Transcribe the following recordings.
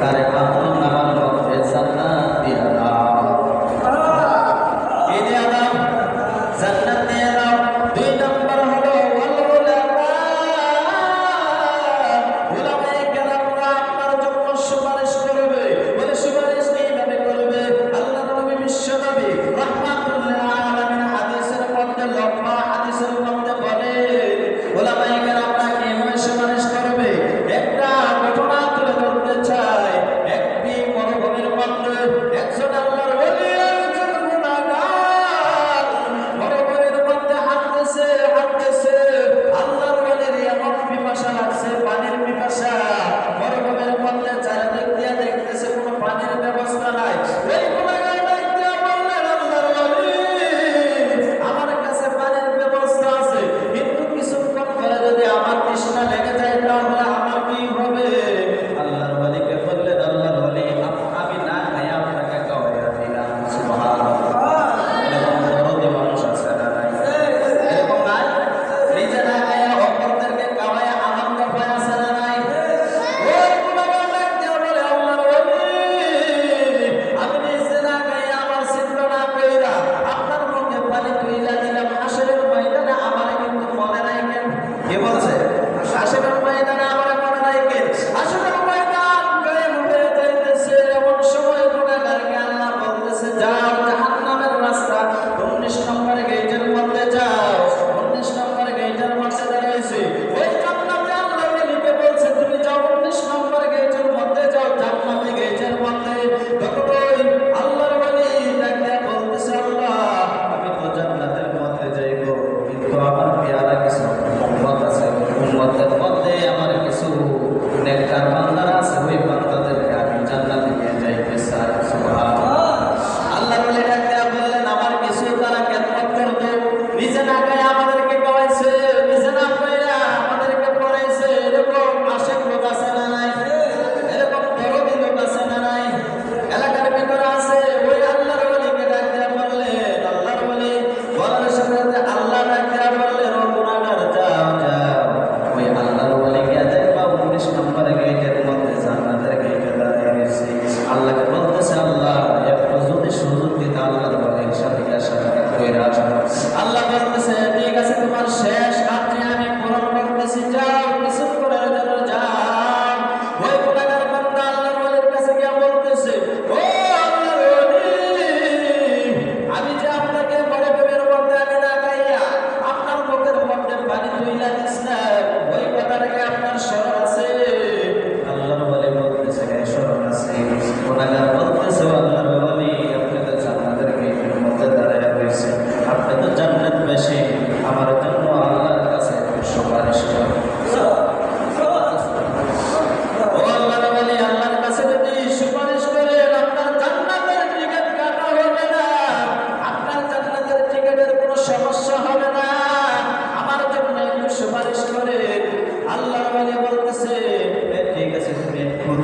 তার manera said.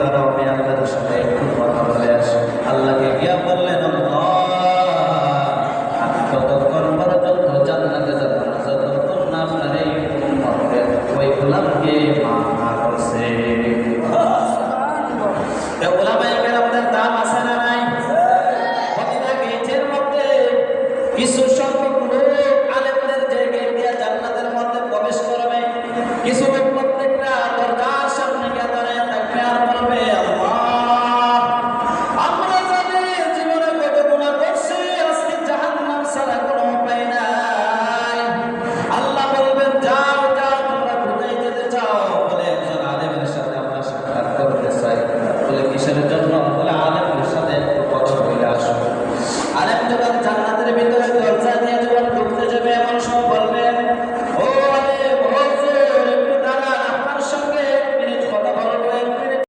তারাও মেয়াদের সাথে একটু কথা বলে আসে। আল্লাহকে গিয়া বললেন আমি ততক্ষণ পর্যন্ত জান্নাতে যাব যতক্ষণ না আপনার এই ওই গোলামকে মা